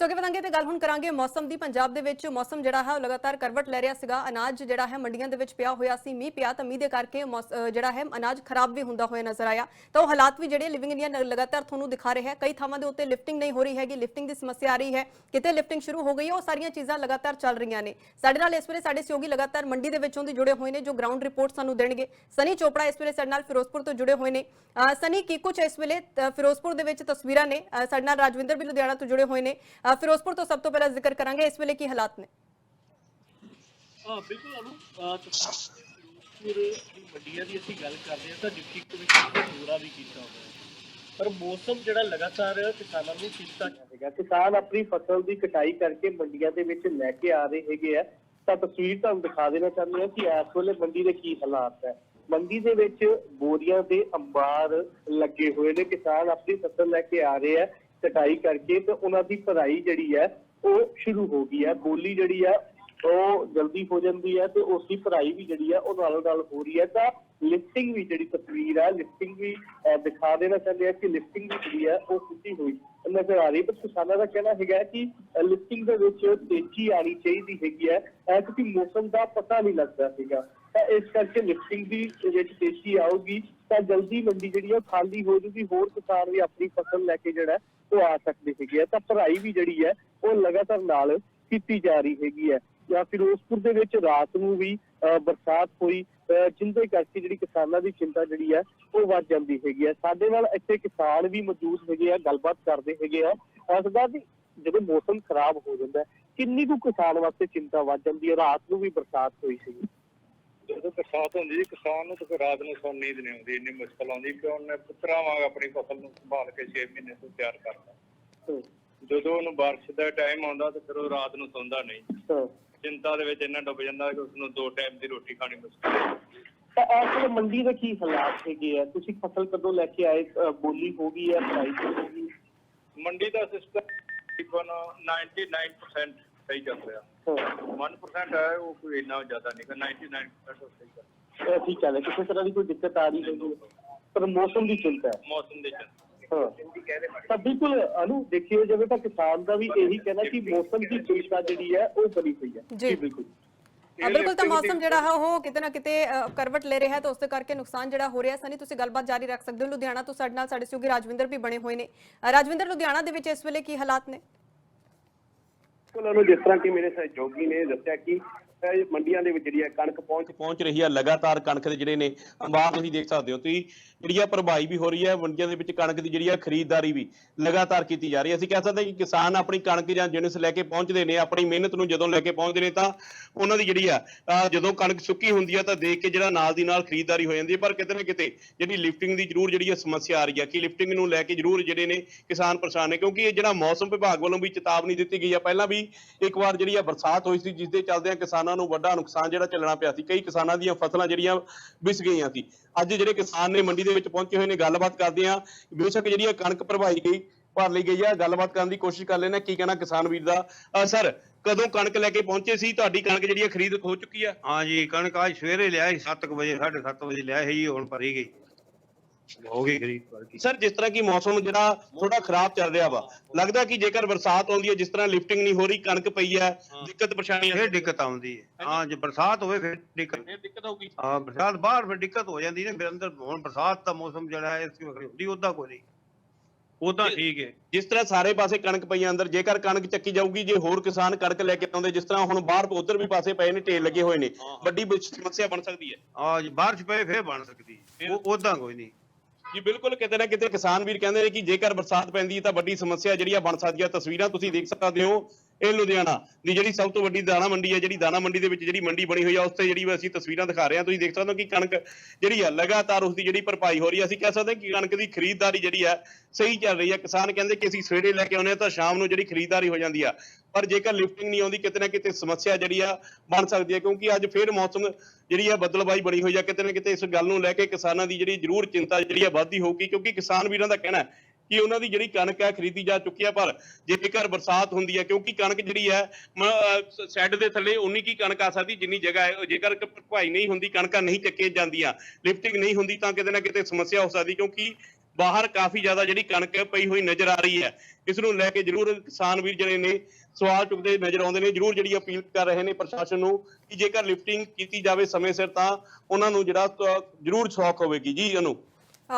ਸੋ ਅੱਗੇ ਵਧਾਂਗੇ ਤੇ ਗੱਲ ਹੁਣ ਕਰਾਂਗੇ ਮੌਸਮ ਦੀ। ਪੰਜਾਬ ਦੇ ਵਿੱਚ ਮੌਸਮ ਜਿਹੜਾ ਹੈ ਉਹ ਲਗਾਤਾਰ ਕਰਵਟ ਲੈ ਰਿਹਾ ਸੀਗਾ। ਅਨਾਜ ਜਿਹੜਾ ਹੈ ਮੰਡੀਆਂ ਦੇ ਵਿੱਚ ਪਿਆ ਹੋਇਆ ਸੀ। ਮੀਂਹ ਪਿਆ ਤਾਂ ਮੀਂਹ ਦੇ ਕਰਕੇ ਮੌਸ- ਜਿਹੜਾ ਹੈ ਅਨਾਜ ਖਰਾਬ ਵੀ ਹੁੰਦਾ ਹੋਇਆ ਨਜ਼ਰ ਆਇਆ। ਤਾਂ ਉਹ ਹਾਲਾਤ ਵੀ ਜਿਹੜੇ ਲਿਵਿੰਗ ਇੰਡੀਆ ਲਗਾਤਾਰ ਤੁਹਾਨੂੰ ਦਿਖਾ ਰਿਹਾ ਹੈ। ਕਈ ਥਾਵਾਂ ਦੇ ਉੱਤੇ ਲਿਫਟਿੰਗ ਨਹੀਂ ਹੋ ਰਹੀ ਹੈਗੀ। ਲਿਫਟਿੰਗ ਦੀ ਸਮੱਸਿਆ ਆ ਰਹੀ ਹੈ। ਕਿਤੇ ਲਿਫਟਿੰਗ ਸ਼ੁਰੂ ਹੋ ਗਈ ਹੈ, ਉਹ ਸਾਰੀਆਂ ਚੀਜ਼ਾਂ ਲਗਾਤਾਰ ਚੱਲ ਰਹੀਆਂ ਨੇ। ਸਾਡੇ ਨਾਲ ਇਸ ਵੇਲੇ ਸਾਡੇ ਸਹਿਯੋਗੀ ਲਗਾਤਾਰ ਮੰਡੀ ਦੇ ਵਿੱਚੋਂ ਦੀ ਜੁੜੇ ਹੋਏ ਨੇ, ਜੋ ਗਰਾਊਂਡ ਰਿਪੋਰਟ ਸਾਨੂੰ ਦੇਣਗੇ। ਸਨੀ ਚੋਪੜਾ ਇਸ ਵੇਲੇ ਸਾਡੇ ਨਾਲ ਫਿਰੋਜ਼ਪੁਰ ਤੋਂ ਜੁੜੇ ਹੋਏ ਨੇ। ਸਨੀ, ਕੀ ਕੁਝ ਇਸ ਵੇਲੇ ਫਿਰੋਜ਼ਪੁਰ ਦੇ ਵਿੱਚ ਤਸਵੀਰਾਂ ਨੇ? ਸਾਡੇ ਨਾਲ ਰਾਜਵਿੰਦਰ ਵੀ ਲੁਧਿਆਣਾ ਤੋਂ ਜੁੜੇ ਹੋਏ ਨੇ। ਫਿਰੋਜ਼ਪੁਰ ਤੋਂ ਸਭ ਤੋਂ ਪਹਿਲਾਂ ਜ਼ਿਕਰ ਕਰਾਂਗੇ ਇਸ ਵੇਲੇ ਕੀ ਹਾਲਾਤ ਨੇ। ਹਾਂ ਬਿਲਕੁਲ ਅਨੂ ਫਿਰੋਜ਼ਪੁਰ ਦੀ ਮੰਡੀਆਂ ਦੀ ਅਸੀਂ ਗੱਲ ਕਰਦੇ ਹਾਂ, ਤਾਂ ਡਿਪਟੀ ਕਮਿਸ਼ਨਰ ਨੇ ਦੌਰਾ ਵੀ ਕੀਤਾ ਹੋਇਆ ਹੈ। ਪਰ ਮੌਸਮ ਜਿਹੜਾ ਲਗਾਤਾਰ ਕਿਸਾਨਾਂ ਨੂੰ ਚਿੰਤਾ ਹੈਗਾ, ਕਿਸਾਨ ਆਪਣੀ ਫਸਲ ਦੀ ਕਟਾਈ ਕਰਕੇ ਮੰਡੀਆਂ ਦੇ ਵਿੱਚ ਲੈ ਕੇ ਆ ਰਹੇ ਹੈਗੇ ਆ। ਤਾਂ ਤਸਵੀਰ ਤੁਹਾਨੂੰ ਦਿਖਾ ਦੇਣਾ ਚਾਹੁੰਦੇ ਹਾਂ ਕਿ ਇਸ ਵੇਲੇ ਮੰਡੀ ਦੇ ਕੀ ਹਾਲਾਤ ਹੈ। ਮੰਡੀ ਦੇ ਵਿੱਚ ਬੋਰੀਆਂ ਦੇ ਅੰਬਾਰ ਲੱਗੇ ਹੋਏ ਨੇ, ਕਿਸਾਨ ਆਪਣੀ ਫਸਲ ਲੈ ਕੇ ਆ ਰਹੇ ਆ। ਕਟਾਈ ਕਰਕੇ ਤੇ ਉਹਨਾਂ ਦੀ ਭਰਾਈ ਜਿਹੜੀ ਹੈ, ਉਹ ਸ਼ੁਰੂ ਹੋ ਗਈ ਹੈ। ਬੋਲੀ ਜਿਹੜੀ ਹੈ, ਉਹ ਜਲਦੀ ਹੋ ਜਾਂਦੀ ਹੈ ਤੇ ਉਸ ਦੀ ਭਰਾਈ ਵੀ ਜਿਹੜੀ ਹੈ, ਉਹ ਨਾਲੋਂ ਨਾਲ ਹੋ ਰਹੀ ਹੈ। ਤਾਂ ਲਿਫਟਿੰਗ ਵੀ ਜਿਹੜੀ ਤਸਵੀਰ ਹੈ ਲਿਫਟਿੰਗ ਵੀ ਦਿਖਾ ਦੇਣਾ ਚਾਹੁੰਦੇ ਆ ਕਿ ਲਿਫਟਿੰਗ ਵੀ ਜਿਹੜੀ ਹੈ, ਉਹ ਕੀਤੀ ਹੋਈ। ਨਜ਼ਰ ਆ ਰਹੀ ਹੈ। ਪਰ ਕਿਸਾਨਾਂ ਦਾ ਕਹਿਣਾ ਹੈਗਾ ਕਿ ਲਿਫਟਿੰਗ ਦੇ ਵਿੱਚ ਤੇਜ਼ੀ ਆਣੀ ਚਾਹੀਦੀ ਹੈਗੀ ਹੈ। ਕਿਉਂਕਿ ਮੌਸਮ ਦਾ ਪਤਾ ਨਹੀਂ ਲੱਗਦਾ ਹੈਗਾ ਤਾਂ ਇਸ ਕਰਕੇ ਲਿਫਟਿੰਗ ਦੀ ਜਿਹੜੀ ਤੇਜ਼ੀ ਆਊਗੀ ਤਾਂ ਜਲਦੀ ਮੰਡੀ ਜਿਹੜੀ ਹੈ ਉਹ ਖਾਲੀ ਹੋ ਜੂਗੀ ਹੋਰ ਕਿਸਾਨ ਵੀ ਆਪਣੀ ਫਸਲ ਲੈ ਕੇ ਜਿਹੜਾ ਉਹ ਆ ਸਕਦੇ ਹੈਗੇ ਆ। ਤਾਂ ਭਰਾਈ ਵੀ ਜਿਹੜੀ ਹੈ ਉਹ ਲਗਾਤਾਰ ਨਾਲ ਕੀਤੀ ਜਾ ਰਹੀ ਹੈਗੀ ਹੈ ਜਾਂ ਫਿਰੋਜ਼ਪੁਰ ਦੇ ਵਿੱਚ ਰਾਤ ਨੂੰ ਵੀ ਬਰਸਾਤ ਹੋਈ ਅਹ, ਜਿਹਦੇ ਕਰਕੇ ਜਿਹੜੀ ਕਿਸਾਨਾਂ ਦੀ ਚਿੰਤਾ ਜਿਹੜੀ ਹੈ ਉਹ ਵੱਧ ਜਾਂਦੀ ਹੈਗੀ ਹੈ ਸਾਡੇ ਨਾਲ ਇੱਥੇ ਕਿਸਾਨ ਵੀ ਮੌਜੂਦ ਹੈਗੇ ਆ ਗੱਲਬਾਤ ਕਰਦੇ ਹੈਗੇ ਆ। ਅਸਦਾ ਦੀ ਜਦੋਂ ਮੌਸਮ ਖਰਾਬ ਹੋ ਜਾਂਦਾ ਕਿੰਨੀ ਕੁ ਕਿਸਾਨ ਵਾਸਤੇ ਚਿੰਤਾ ਵੱਧ ਜਾਂਦੀ ਹੈ ਰਾਤ ਨੂੰ ਵੀ ਬਰਸਾਤ ਹੋਈ ਸੀ ਜਦੋਂ ਬਰਸਾਤ ਹੁੰਦੀ ਜੀ ਕਿਸਾਨ ਨੂੰ ਤਾਂ ਰਾਤ ਨੂੰ ਸੌਣ ਨੀਂਦ ਨਹੀਂ ਆਉਂਦੀ ਇੰਨੀ ਮੁਸ਼ਕਲ ਆਉਂਦੀ ਕਿ ਉਹਨੇ ਪੁੱਤਰਾ ਵਾਂਗ ਆਪਣੀ ਫਸਲ ਨੂੰ ਸੰਭਾਲ ਕੇ 6 ਮਹੀਨੇ ਤੋਂ ਤਿਆਰ ਕਰਦਾ ਜਦੋਂ ਉਹਨੂੰ ਬਾਰਿਸ਼ ਦਾ ਟਾਈਮ ਆਉਂਦਾ ਤਾਂ ਫਿਰ ਉਹ ਰਾਤ ਨੂੰ ਸੌਂਦਾ ਨਹੀਂ। ਚਿੰਤਾ ਦੇ ਵਿੱਚ ਇੰਨਾ ਡੁੱਬ ਜਾਂਦਾ ਕਿ ਉਸ ਨੂੰ ਦੋ ਟਾਈਮ ਦੀ ਰੋਟੀ ਖਾਣੀ ਮੁਸ਼ਕਲ ਹੈ ਤਾਂ ਇਸ ਵੇਲੇ ਮੰਡੀ ਦੇ ਕੀ ਹਾਲਾਤ ਹੈਗੇ ਆ। ਤੁਸੀਂ ਫਸਲ ਕਦੋਂ ਲੈ ਕੇ ਆਏ? ਬੋਲੀ ਹੋ ਗਈ ਹੈ ਪ੍ਰਾਈਸ ਹੋ ਗਈ? ਮੰਡੀ ਦਾ ਸਿਸਟਮ ਤਕਰੀਬਨ 99% ਸਹੀ ਚੱਲ ਰਿਹਾ। ਹਾਂ। 1% ਹੈ ਉਹ ਕੋਈ ਇੰਨਾ ਜ਼ਿਆਦਾ ਨਹੀਂ 99% ਉਹ ਸਹੀ ਚੱਲ ਰਿਹਾ। ਠੀਕ ਹੈ ਕਿਸੇ ਤਰ੍ਹਾਂ ਦੀ ਕੋਈ ਦਿੱਕਤ ਆ ਰਹੀ ਹੈਗੀ ਪਰ ਮੌਸਮ ਦੀ ਚਿੰਤਾ ਹੈ। ਮੌਸਮ ਦੇ ਚੱਲ ਹਾਂ। ਤਾਂ ਬਿਲਕੁਲ ਅਨੂ ਦੇਖਿਓ ਜਾਵੇ ਤਾਂ ਕਿਸਾਨ ਦਾ ਵੀ ਇਹੀ ਕਹਿਣਾ ਕਿ ਮੌਸਮ ਦੀ ਚਿੰਤਾ ਜਿਹੜੀ ਹੈ ਉਹ ਬਣੀ ਹੋਈ ਹੈ। ਜੀ। ਬਿਲਕੁਲ। ਬਿਲਕੁਲ ਤਾਂ ਮੌਸਮ ਜਿਹੜਾ ਹੈ ਉਹ ਕਿਤੇ ਨਾ ਕਿਤੇ ਕਰਵਟ ਲੈ ਰਿਹਾ ਹੈ ਤਾਂ ਉਸ ਦੇ ਕਰਕੇ ਨੁਕਸਾਨ ਜਿਹੜਾ ਹੋ ਰਿਹਾ ਸਨੀ ਤੁਸੀਂ ਗੱਲਬਾਤ ਜਾਰੀ ਰੱਖ ਸਕਦੇ ਹੋ। ਲੁਧਿਆਣਾ ਤੋਂ ਸਾਡੇ ਨਾਲ ਸਾਡੇ ਸਹਿਯੋਗੀ ਰਾਜਵਿੰਦਰ ਵੀ ਬਣੇ ਹੋਏ ਨੇ। ਰਾਜਵਿੰਦਰ ਲੁਧਿਆਣਾ ਦੇ ਵਿੱਚ ਇਸ ਵੇਲੇ ਕੀ ਹਾਲਾਤ ਨੇ? ਉਹਨਾਂ ਨੂੰ ਜਿਸ ਤਰ੍ਹਾਂ ਕਿ ਮੇਰੇ ਸਹਿਯੋਗੀ ਨੇ ਦੱਸਿਆ ਕਿ ਇਹ ਮੰਡੀਆਂ ਦੇ ਵਿੱਚ ਜਿਹੜੀ ਹੈ ਕਣਕ ਪਹੁੰਚ ਪਹੁੰਚ ਰਹੀ ਹੈ, ਲਗਾਤਾਰ ਕਣਕ ਦੇ ਜਿਹੜੇ ਨੇ ਅੰਬਾਰ ਤੁਸੀਂ ਦੇਖ ਸਕਦੇ ਹੋ, ਤੁਸੀਂ ਜਿਹੜੀ ਆ ਪ੍ਰਭਾਈ ਵੀ ਹੋ ਰਹੀ ਹੈ, ਮੰਡੀਆਂ ਦੇ ਵਿੱਚ ਕਣਕ ਦੀ ਜਿਹੜੀ ਆ ਖਰੀਦਦਾਰੀ ਵੀ ਲਗਾਤਾਰ ਕੀਤੀ ਜਾ ਰਹੀ ਹੈ। ਅਸੀਂ ਕਹਿ ਸਕਦੇ ਹਾਂ ਕਿ ਕਿਸਾਨ ਆਪਣੀ ਕਣਕ ਜਾਂ ਜਿਣਸ ਲੈ ਕੇ ਪਹੁੰਚਦੇ ਨੇ, ਆਪਣੀ ਮਿਹਨਤ ਨੂੰ ਜਦੋਂ ਲੈ ਕੇ ਪਹੁੰਚਦੇ ਨੇ ਤਾਂ ਉਹਨਾਂ ਦੀ ਜਿਹੜੀ ਆ ਜਦੋਂ ਕਣਕ ਸੁੱਕੀ ਹੁੰਦੀ ਆ ਤਾਂ ਦੇਖ ਕੇ ਜਿਹੜਾ ਨਾਲ ਦੀ ਨਾਲ ਖਰੀਦਦਾਰੀ ਹੋ ਜਾਂਦੀ ਹੈ। ਪਰ ਕਿਤੇ ਨਾ ਕਿਤੇ ਜਿਹੜੀ ਲਿਫਟਿੰਗ ਦੀ ਜ਼ਰੂਰ ਜਿਹੜੀ ਆ ਸਮੱਸਿਆ ਆ ਰਹੀ ਹੈ ਕਿ ਲਿਫਟਿੰਗ ਨੂੰ ਲੈ ਕੇ ਜ਼ਰੂਰ ਜਿਹੜੇ ਨੇ ਕਿਸਾਨ ਪਰੇਸ਼ਾਨ ਨੇ, ਕਿਉਂਕਿ ਇਹ ਜਿਹੜਾ ਮੌਸਮ ਵਿਭਾਗ ਵੱਲੋਂ ਵੀ ਚੇਤਾਵਨੀ ਦਿੱਤੀ ਗਈ ਆ ਪਹਿਲਾਂ ਵੀ ਇੱਕ ਵਾਰ ਜਿਹੜੀ ਆ ਬਰਸਾਤ ਹੋਈ ਸੀ ਜਿਸ ਦੇ ਚੱਲਦਿਆਂ ਕਿਸਾਨਾਂ ਨੂੰ ਵੱਡਾ ਨੁਕਸਾਨ ਜਿਹੜਾ ਝੱਲਣਾ ਪਿਆ ਸੀ, ਕਈ ਕਿਸਾਨਾਂ ਦੀਆਂ ਫਸਲਾਂ ਜਿਹੜੀਆਂ ਵਿਸ ਗਈਆਂ ਸੀ। ਅੱਜ ਜਿਹੜੇ ਕਿਸਾਨ ਨੇ ਮੰਡੀ ਦੇ ਵਿੱਚ ਪਹੁੰਚੇ ਹੋਏ ਨੇ, ਗੱਲਬਾਤ ਕਰਦੇ ਆ ਬੇਸ਼ੱਕ ਜਿਹੜੀ ਆ ਕਣਕ ਭਰਵਾਈ ਗਈ, ਭਰ ਲਈ ਗਈ ਆ, ਗੱਲਬਾਤ ਕਰਨ ਦੀ ਕੋਸ਼ਿਸ਼ ਕਰ ਲੈਣਾ ਕੀ ਕਹਿਣਾ ਕਿਸਾਨ ਵੀਰ ਦਾ? ਸਰ, ਕਦੋਂ ਕਣਕ ਲੈ ਕੇ ਪਹੁੰਚੇ ਸੀ? ਤੁਹਾਡੀ ਕਣਕ ਜਿਹੜੀ ਆ, ਖਰੀਦ ਹੋ ਚੁੱਕੀ ਆ? ਹਾਂ ਜੀ, ਕਣਕ ਅੱਜ ਸਵੇਰੇ ਲਿਆ ਸੀ 7 ਵਜੇ 7:30 ਵਜੇ ਲਿਆ ਸੀ ਹੁਣ ਭਰੀ ਗਈ। ਹੋ ਗਈ। ਖਰੀਦ ਸਰ ਜਿਸ ਤਰ੍ਹਾਂ ਕਿ ਮੌਸਮ ਜਿਹੜਾ ਥੋੜਾ ਖਰਾਬ ਚੱਲ ਰਿਹਾ ਵਾ ਲੱਗਦਾ ਕਿ ਜੇਕਰ ਬਰਸਾਤ ਆਉਂਦੀ ਹੈ ਜਿਸ ਤਰ੍ਹਾਂ ਲਿਫਟਿੰਗ ਨਹੀਂ ਹੋ ਰਹੀ ਕਣਕ ਪਈ ਹੈ ਦਿੱਕਤ ਪਰੇਸ਼ਾਨੀ ਫਿਰ ਦਿੱਕਤ ਆਉਂਦੀ ਹੈ। ਹਾਂ ਜੇ ਬਰਸਾਤ ਹੋਵੇ ਫਿਰ ਦਿੱਕਤ। ਫਿਰ ਦਿੱਕਤ ਹੋਊਗੀ। ਹਾਂ ਬਰਸਾਤ ਬਾਹਰ ਫਿਰ ਦਿੱਕਤ ਹੋ ਜਾਂਦੀ ਨੇ ਫਿਰ ਅੰਦਰ ਹੁਣ ਬਰਸਾਤ ਦਾ ਮੌਸਮ ਜਿਹੜਾ ਹੈ ਇਸ ਵਕਤ ਹੁੰਦੀ ਉਦਾਂ ਕੋਈ ਨਹੀਂ। ਉਦਾਂ ਠੀਕ ਹੈ। ਜਿਸ ਤਰ੍ਹਾਂ ਸਾਰੇ ਪਾਸੇ ਕਣਕ ਪਈ ਆ ਅੰਦਰ ਜੇਕਰ ਕਣਕ ਚੱਕੀ ਜਾਊਗੀ ਜੇ ਹੋਰ ਕਿਸਾਨ ਕਣਕ ਲੈ ਕੇ ਆਉਂਦੇ ਜਿਸ ਤਰ੍ਹਾਂ ਹੁਣ ਬਾਹਰ ਉਧਰ ਵੀ ਪਾਸੇ ਪਏ ਨੇ ਢੇਰ ਲੱਗੇ ਹੋਏ ਨੇ ਵੱਡੀ ਸਮੱਸਿਆ ਬਣ ਸਕਦੀ ਹੈ। ਜੇ ਬਾਰਿਸ਼ ਪਏ ਫਿਰ ਬਣ ਸਕਦੀ ਹੈ। ਉਹ ਉਦਾਂ ਕੋਈ ਨਹੀਂ। ਜੀ, ਬਿਲਕੁਲ ਕਿਤੇ ਨਾ ਕਿਤੇ ਕਿਸਾਨ ਵੀਰ ਕਹਿੰਦੇ ਨੇ ਕਿ ਜੇਕਰ ਬਰਸਾਤ ਪੈਂਦੀ ਹੈ ਤਾਂ ਵੱਡੀ ਸਮੱਸਿਆ ਜਿਹੜੀ ਆ ਬਣ ਸਕਦੀ ਹੈ ਤਸਵੀਰਾਂ ਤੁਸੀਂ ਦੇਖ ਸਕਦੇ ਹੋ ਇਹ ਲੁਧਿਆਣਾ ਦੀ ਜਿਹੜੀ ਸਭ ਤੋਂ ਵੱਡੀ ਦਾਣਾ ਮੰਡੀ ਹੈ, ਜਿਹੜੀ ਦਾਣਾ ਮੰਡੀ ਦੇ ਵਿੱਚ ਜਿਹੜੀ ਮੰਡੀ ਬਣੀ ਹੋਈ ਆ, ਉਸ ਤੇ ਜਿਹੜੀ ਅਸੀਂ ਤਸਵੀਰਾਂ ਦਿਖਾ ਰਹੇ ਹਾਂ। ਤੁਸੀਂ ਦੇਖ ਸਕਦੇ ਹੋ ਕਿ ਕਣਕ ਜਿਹੜੀ ਆ, ਲਗਾਤਾਰ ਉਸ ਦੀ ਜਿਹੜੀ ਭਰਪਾਈ ਹੋ ਰਹੀ ਹੈ ਅਸੀਂ ਕਹਿ ਸਕਦੇ ਹਾਂ ਕਿ ਕਣਕ ਦੀ ਖਰੀਦਦਾਰੀ ਜਿਹੜੀ ਆ, ਸਹੀ ਚੱਲ ਰਹੀ ਹੈ ਕਿਸਾਨ ਕਹਿੰਦੇ ਕਿ ਅਸੀਂ ਸਵੇਰੇ ਲੈ ਕੇ ਆਉਂਦੇ ਹਾਂ ਤਾਂ ਸ਼ਾਮ ਨੂੰ ਜਿਹੜੀ ਖਰੀਦਦਾਰੀ ਹੋ ਜਾਂਦੀ ਆ। ਪਰ ਜੇਕਰ ਲਿਫਟਿੰਗ ਨਹੀਂ ਆਉਂਦੀ, ਕਿਤੇ ਨਾ ਕਿਤੇ ਸਮੱਸਿਆ ਜਿਹੜੀ ਆ ਬਣ ਸਕਦੀ ਹੈ, ਕਿਉਂਕਿ ਅੱਜ ਫੇਰ ਮੌਸਮ ਜਿਹੜੀ ਆ ਬੱਦਲਬਾਈ ਬਣੀ ਹੋਈ ਆ, ਕਿਤੇ ਨਾ ਕਿਤੇ ਇਸ ਗੱਲ ਨੂੰ ਲੈ ਕੇ ਕਿਸਾਨਾਂ ਦੀ ਜਿਹੜੀ ਜ਼ਰੂਰ ਚਿੰਤਾ ਜਿਹੜੀ ਆ ਵੱਧਦੀ ਹੋਊਗੀ, ਕਿਉਂਕਿ ਕਿਸਾਨ ਵੀਰਾਂ ਦਾ ਕਹਿਣਾ ਹੈ ਕਿ ਉਹਨਾਂ ਦੀ ਜਿਹੜੀ ਕਣਕ ਹੈ ਖਰੀਦੀ ਜਾ ਚੁੱਕੀ ਹੈ ਪਰ ਜੇਕਰ ਬਰਸਾਤ ਹੁੰਦੀ ਹੈ ਕਿਉਂਕਿ ਕਣਕ ਜਿਹੜੀ ਹੈ ਸ਼ੈੱਡ ਦੇ ਥੱਲੇ ਉਨੀ ਕੀ ਕਣਕ ਆ ਸਕਦੀ ਜਿੰਨੀ ਜਗ੍ਹਾ ਹੈ, ਜੇਕਰ ਕ- ਨਹੀਂ ਹੁੰਦੀ, ਕਣਕਾਂ ਨਹੀਂ ਚੱਕੀਆਂ ਜਾਂਦੀਆਂ ਲਿਫਟਿੰਗ ਨਹੀਂ ਹੁੰਦੀ ਤਾਂ ਕਿਤੇ ਨਾ ਕਿਤੇ ਸਮੱਸਿਆ ਹੋ ਸਕਦੀ, ਕਿਉਂਕਿ ਬਾਹਰ ਕਾਫੀ ਜ਼ਿਆਦਾ ਜਿਹੜੀ ਕਣਕ ਪਈ ਹੋਈ ਨਜ਼ਰ ਆ ਰਹੀ ਹੈ। ਇਸ ਨੂੰ ਲੈ ਕੇ ਜ਼ਰੂਰ ਕਿਸਾਨ ਵੀਰ ਜਿਹੜੇ ਨੇ ਸਵਾਲ ਚੁੱਕਦੇ ਨਜ਼ਰ ਆਉਂਦੇ ਨੇ। ਜ਼ਰੂਰ ਜਿਹੜੀ ਅਪੀਲ ਕਰ ਰਹੇ ਨੇ ਪ੍ਰਸ਼ਾਸਨ ਨੂੰ ਕਿ ਜੇਕਰ ਲਿਫਟਿੰਗ ਕੀਤੀ ਜਾਵੇ ਸਮੇਂ ਸਿਰ ਤਾਂ ਉਹਨਾਂ ਨੂੰ ਜਿਹੜਾ ਜ਼ਰੂਰ ਸੌਖ ਹੋਵੇਗੀ। ਜੀ ਅਨੂ।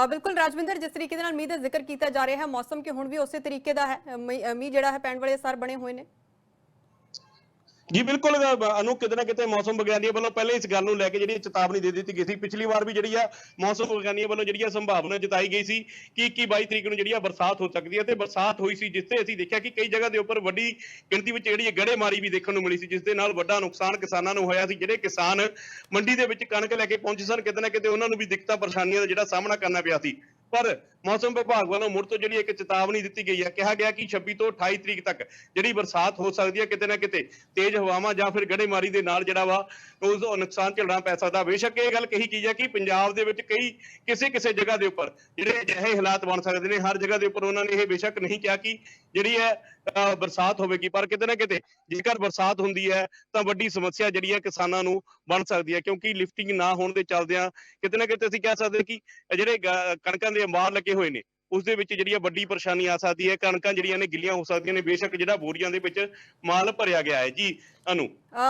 ਬਿਲਕੁਲ ਰਾਜਵਿੰਦਰ ਜਿਸ ਤਰੀਕੇ ਦੇ ਨਾਲ ਮੀਂਹ ਦਾ ਜ਼ਿਕਰ ਕੀਤਾ ਜਾ ਰਿਹਾ ਹੈ ਮੌਸਮ ਕਿ ਹੁਣ ਵੀ ਉਸੇ ਤਰੀਕੇ ਦਾ ਹੈ ਅ, ਮੀਂਹ ਜਿਹੜਾ ਹੈ ਪੈਣ ਵਾਲੇ ਅਸਰ ਬਣੇ ਹੋਏ ਨੇ। ਜੀ ਬਿਲਕੁਲ ਅ, ਅਨੂ ਕਿਤੇ ਨਾ ਕਿਤੇ ਮੌਸਮ ਵਿਗਿਆਨੀਆਂ ਵੱਲੋਂ ਪਹਿਲੇ ਇਸ ਗੱਲ ਨੂੰ ਲੈ ਕੇ ਜਿਹੜੀ ਚੇਤਾਵਨੀ ਦੇ ਦਿੱਤੀ ਗਈ ਸੀ। ਪਿਛਲੀ ਵਾਰ ਵੀ ਜਿਹੜੀ ਆ ਮੌਸਮ ਵਿਗਿਆਨੀਆਂ ਵੱਲੋਂ ਜਿਹੜੀ ਆ ਸੰਭਾਵਨਾ ਜਤਾਈ ਗਈ ਸੀ ਕਿ 21 22 ਤਰੀਕ ਨੂੰ ਜਿਹੜੀ ਆ ਬਰਸਾਤ ਹੋ ਸਕਦੀ ਹੈ ਤੇ ਬਰਸਾਤ ਹੋਈ ਸੀ ਜਿਸ ਤੇ ਅਸੀਂ ਦੇਖਿਆ ਕਿ ਕਈ ਜਗ੍ਹਾ ਦੇ ਉੱਪਰ ਵੱਡੀ ਗਿਣਤੀ ਵਿੱਚ ਜਿਹੜੀ ਗੜੇਮਾਰੀ ਵੀ ਦੇਖਣ ਨੂੰ ਮਿਲੀ ਸੀ ਜਿਸ ਦੇ ਨਾਲ ਵੱਡਾ ਨੁਕਸਾਨ ਕਿਸਾਨਾਂ ਨੂੰ ਹੋਇਆ ਸੀ। ਜਿਹੜੇ ਕਿਸਾਨ ਮੰਡੀ ਦੇ ਵਿੱਚ ਕਣਕ ਲੈ ਕੇ ਪਹੁੰਚੇ ਸਨ ਕਿਤੇ ਨਾ ਕਿਤੇ ਉਹਨਾਂ ਨੂੰ ਵੀ ਦਿੱਕਤਾਂ ਪਰੇਸ਼ਾਨੀਆਂ ਦਾ ਜਿਹੜਾ ਸਾਹਮਣਾ ਕਰਨਾ ਪਿਆ ਸੀ। ਪਰ ਮੌਸਮ ਵਿਭਾਗ ਵੱਲੋਂ ਮੁੜ ਤੋਂ ਜਿਹੜੀ ਇੱਕ ਚੇਤਾਵਨੀ ਦਿੱਤੀ ਗਈ ਹੈ, ਕਿਹਾ ਗਿਆ ਕਿ 26 ਤੋਂ 28 ਤਰੀਕ ਤੱਕ ਜਿਹੜੀ ਬਰਸਾਤ ਹੋ ਸਕਦੀ ਹੈ, ਕਿਤੇ ਨਾ ਕਿਤੇ ਤੇਜ਼ ਹਵਾਵਾਂ ਜਾਂ ਫਿਰ ਗੜੇਮਾਰੀ ਦੇ ਨਾਲ ਜਿਹੜਾ ਵਾ, ਉਸ ਨੁਕਸਾਨ ਝੱਲਣਾ ਪੈ ਸਕਦਾ। ਬੇਸ਼ੱਕ ਇਹ ਗੱਲ ਕਹੀ ਗਈ ਹੈ ਕਿ ਪੰਜਾਬ ਦੇ ਵਿੱਚ ਕਈ ਕਿਸੇ ਕਿਸੇ ਜਗ੍ਹਾ ਦੇ ਉੱਪਰ ਜਿਹੜੇ ਅਜਿਹੇ ਹਾਲਾਤ ਬਣ ਸਕਦੇ ਨੇ, ਹਰ ਜਗ੍ਹਾ ਦੇ ਉੱਪਰ ਉਹਨਾਂ ਨੇ ਇਹ ਬੇਸ਼ੱਕ ਨਹੀਂ ਕਿਹਾ ਕਿ ਜਿਹੜੀ ਹੈ ਬਰਸਾਤ ਹੋਵੇਗੀ ਪਰ ਕਿਤੇ ਨਾ ਕਿਤੇ ਜੇਕਰ ਬਰਸਾਤ ਹੁੰਦੀ ਹੈ ਤਾਂ ਵੱਡੀ ਸਮੱਸਿਆ ਜਿਹੜੀ ਹੈ ਕਿਸਾਨਾਂ ਨੂੰ ਬਣ ਸਕਦੀ ਹੈ ਕਿਉਂਕਿ ਲਿਫਟਿੰਗ ਨਾ ਹੋਣ ਦੇ ਚੱਲਦਿਆਂ ਕਿਤੇ ਨਾ ਕਿਤੇ ਅਸੀਂ ਕਹਿ ਸਕਦੇ ਕਿ ਜਿਹੜੇ ਕਣਕਾਂ ਦੇ ਅੰਬਾਰ ਲੱਗੇ ਹੋਏ ਨੇ ਉਸ ਦੇ ਵਿੱਚ ਜਿਹੜੀ ਆ ਵੱਡੀ ਪਰੇਸ਼ਾਨੀ ਆ ਸਕਦੀ ਹੈ ਕਣਕਾਂ ਜਿਹੜੀਆਂ ਨੇ ਗਿੱਲੀਆਂ ਹੋ ਸਕਦੀਆਂ ਨੇ ਬੇਸ਼ੱਕ ਜਿਹੜਾ ਬੋਰੀਆਂ ਦੇ ਵਿੱਚ ਮਾਲ ਭਰਿਆ ਗਿਆ ਹੈ ਜੀ ਅਨੂ।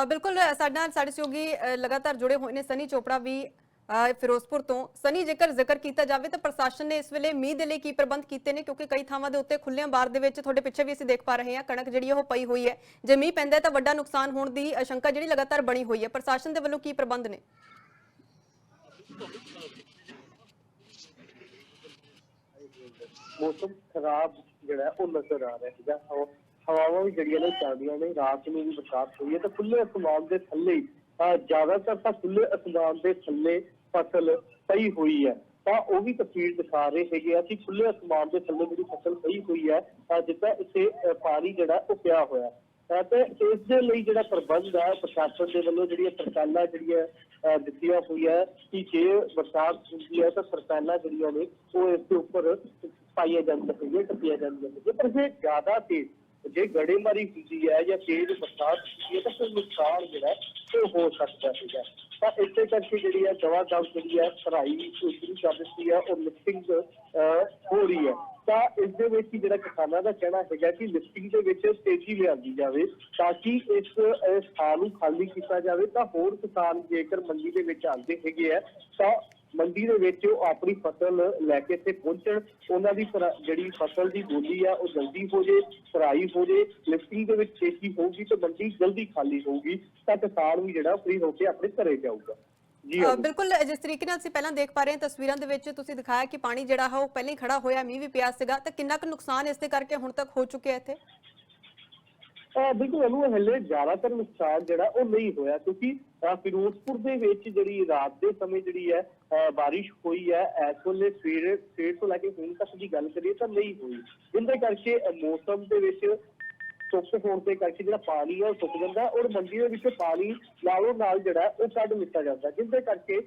ਬਿਲਕੁਲ ਅ, ਸਾਡੇ ਨਾਲ ਸਾਡੇ ਸਹਿਯੋਗੀ ਲਗਾਤਾਰ ਜੁੜੇ ਹੋਏ ਨੇ ਸਨੀ ਚੋਪੜਾ ਵੀ ਫਿਰੋਜ਼ਪੁਰ ਤੋਂ। ਸਨੀ, ਜੇਕਰ ਜ਼ਿਕਰ ਕੀਤਾ ਜਾਵੇ ਤਾਂ ਪ੍ਰਸ਼ਾਸਨ ਨੇ ਇਸ ਵੇਲੇ ਮੀਂਹ ਦੇ ਲਈ ਕੀ ਪ੍ਰਬੰਧ ਕੀਤੇ ਨੇ? ਕਿਉਂਕਿ ਕਈ ਥਾਵਾਂ ਦੇ ਉੱਤੇ ਖੁੱਲਿਆਂ ਬਾਰ ਦੇ ਵਿੱਚ ਤੁਹਾਡੇ ਪਿੱਛੇ ਵੀ ਅਸੀਂ ਦੇਖ ਪਾ ਰਹੇ ਹਾਂ, ਕਣਕ ਜਿਹੜੀ ਉਹ ਪਈ ਹੋਈ ਹੈ। ਜੇ ਮੀਂਹ ਪੈਂਦਾ ਹੈ ਤਾਂ ਵੱਡਾ ਨੁਕਸਾਨ ਹੋਣ ਦੀ ਆਸ਼ੰਕਾ ਜਿਹੜੀ ਲਗਾਤਾਰ ਬਣੀ ਹੋਈ ਹੈ। ਪ੍ਰਸ਼ਾਸਨ ਦੇ ਵੱਲੋਂ ਕੀ ਪ੍ਰਬੰਧ ਨੇ? ਮੌਸਮ ਖਰਾਬ ਜਿਹੜਾ ਉਹ ਨਜ਼ਰ ਆ ਰਿਹਾ ਹੈਗਾ ਹਵਾਵਾਂ ਵੀ ਜਿਹੜੀਆਂ ਨੇ ਚੱਲਦੀਆਂ ਨੇ, ਰਾਤ ਨੂੰ ਵੀ ਬਰਸਾਤ ਹੋਈ ਹੈ ਤਾਂ ਖੁੱਲੇ ਅਸਮਾਨ ਦੇ ਥੱਲੇ ਜ਼ਿਆਦਾਤਰ ਤਾਂ ਖੁੱਲੇ ਅਸਮਾਨ ਦੇ ਥੱਲੇ ਫਸਲ ਪਈ ਹੋਈ ਹੈ, ਤਾਂ ਉਹ ਵੀ ਤਸਵੀਰ ਦਿਖਾ ਰਹੇ ਹੈਗੇ ਆ ਕਿ ਖੁੱਲੇ ਅਸਮਾਨ ਦੇ ਥੱਲੇ ਜਿਹੜੀ ਫਸਲ ਪਈ ਹੋਈ ਹੈ, ਤਾਂ ਜਿੱਦਾਂ ਇੱਥੇ ਪਾਣੀ ਜਿਹੜਾ ਉਹ ਪਿਆ ਹੋਇਆ ਤੇ ਇਸ ਦੇ ਲਈ ਜਿਹੜਾ ਪ੍ਰਬੰਧ ਹੈ ਪ੍ਰਸ਼ਾਸਨ ਦੇ ਵੱਲੋਂ ਜਿਹੜੀਆਂ ਤਰਕਾਲਾਂ ਜਿਹੜੀਆਂ ਦਿੱਤੀਆਂ ਹੋਈਆਂ ਕਿ ਜੇ ਬਰਸਾਤ ਹੁੰਦੀ ਹੈ, ਤਾਂ ਤਰਕਾਲਾਂ ਜਿਹੜੀਆਂ ਨੇ, ਉਹ ਇਸ ਦੇ ਉੱਪਰ ਪਾਈਆਂ ਜਾਂਦੀਆਂ ਹੈਗੀਆਂ ਟੱਪੀਆਂ ਜਾਂਦੀਆਂ ਹੈਗੀਆਂ ਪਰ ਜੇ ਜ਼ਿਆਦਾ ਤੇਜ਼ ਜੇ ਗੜੇਮਾਰੀ ਹੁੰਦੀ ਹੈ ਜਾਂ ਤੇਜ਼ ਬਰਸਾਤ ਹੁੰਦੀ ਹੈ ਤਾਂ ਫਿਰ ਨੁਕਸਾਨ ਜਿਹੜਾ ਉਹ ਹੋ ਸਕਦਾ ਹੈਗਾ ਤਾਂ ਇਸੇ ਕਰਕੇ ਜਿਹੜੀ ਹੈ ਦਵਾ ਦਵ ਜਿਹੜੀ ਹੈ ਭਰਾਈ ਸ਼ੁਰੂ ਕਰ ਦਿੱਤੀ ਹੈ ਔਰ ਲਿਫਟਿੰਗ ਹੋ ਰਹੀ ਹੈ। ਤਾਂ ਇਸ ਦੇ ਵਿੱਚ ਹੀ ਜਿਹੜਾ ਕਿਸਾਨਾਂ ਦਾ ਕਹਿਣਾ ਹੈਗਾ ਕਿ ਲਿਫਟਿੰਗ ਦੇ ਵਿੱਚ ਤੇਜ਼ੀ ਲਿਆਂਦੀ ਜਾਵੇ ਤਾਂ ਕਿ ਇਸ ਇਸ ਥਾਂ ਨੂੰ ਖਾਲੀ ਕੀਤਾ ਜਾਵੇ। ਤਾਂ ਹੋਰ ਕਿਸਾਨ ਜੇਕਰ ਮੰਡੀ ਦੇ ਵਿੱਚ ਆਉਂਦੇ ਹੈਗੇ ਆ, ਤਾਂ ਮੰਡੀ ਦੇ ਵਿੱਚ ਉਹ ਆਪਣੀ ਫਸਲ ਲੈ ਕੇ ਇੱਥੇ ਪਹੁੰਚਣ ਉਹਨਾਂ ਦੀ ਜਿਹੜੀ ਫਸਲ ਦੀ ਬੋਲੀ ਆ ਉਹ ਜਲਦੀ ਹੋ ਜੇ ਭਰਾਈ ਹੋ ਜੇ ਲਿਫਟਿੰਗ ਦੇ ਵਿੱਚ ਤੇਜ਼ੀ ਹੋਊਗੀ ਤਾਂ ਮੰਡੀ ਜਲਦੀ ਖਾਲੀ ਹੋਊਗੀ ਤਾਂ ਕਿਸਾਨ ਵੀ ਜਿਹੜਾ ਫ੍ਰੀ ਹੋ ਕੇ ਆਪਣੇ ਘਰੇ ਜਾਊਗਾ। ਜੀ ਬਿਲਕੁਲ ਜਿਸ ਤਰੀਕੇ ਨਾਲ ਅਸੀਂ ਪਹਿਲਾਂ ਦੇਖ ਪਾ ਰਹੇ ਹਾਂ ਤਸਵੀਰਾਂ ਦੇ ਵਿੱਚ ਤੁਸੀਂ ਦਿਖਾਇਆ ਕਿ ਪਾਣੀ ਜਿਹੜਾ ਹੈ ਉਹ ਪਹਿਲਾਂ ਹੀ ਖੜਾ ਹੋਇਆ ਮੀਂਹ ਵੀ ਪਿਆ ਸੀਗਾ ਤਾਂ ਕਿੰਨਾ ਕੁ ਨੁਕਸਾਨ ਇਸ ਦੇ ਕਰਕੇ ਹੁਣ ਤੱਕ ਹੋ ਚੁੱਕਿਆ ਇੱਥੇ? ਬਿਲਕੁਲ ਇਹਨੂੰ ਹਲੇ ਜ਼ਿਆਦਾਤਰ ਨੁਕਸਾਨ ਜਿਹੜਾ ਉਹ ਨਹੀਂ ਹੋਇਆ ਕਿਉਂਕਿ, ਅਹ, ਫਿਰੋਜ਼ਪੁਰ ਦੇ ਵਿੱਚ ਜਿਹੜੀ ਰਾਤ ਦੇ ਸਮੇਂ ਜਿਹੜੀ ਹੈ, ਅਹ, ਬਾਰਿਸ਼ ਹੋਈ ਹੈ, ਇਸ ਵੇਲੇ ਸਵੇਰ ਸਵੇਰ ਤੋਂ ਲੈ ਕੇ ਹੁਣ ਤੱਕ ਦੀ ਗੱਲ ਕਰੀਏ ਤਾਂ ਨਹੀਂ ਹੋਈ। ਜਿੰਦੇ ਕਰਕੇ ਮੌਸਮ ਦੇ ਵਿੱਚ ਸੁੱਕ ਹੋਣ ਦੇ ਕਰਕੇ ਜਿਹੜਾ ਪਾਣੀ ਹੈ ਉਹ ਸੁੱਕ ਜਾਂਦਾ ਔਰ ਮੰਡੀ ਦੇ ਵਿੱਚ ਪਾਣੀ ਨਾਲੋਂ ਨਾਲ ਜਿਹੜਾ ਉਹ ਕੱਢ ਲਿੱਤਾ ਜਾਂਦਾ ਜਿਸ ਦੇ ਕਰਕੇ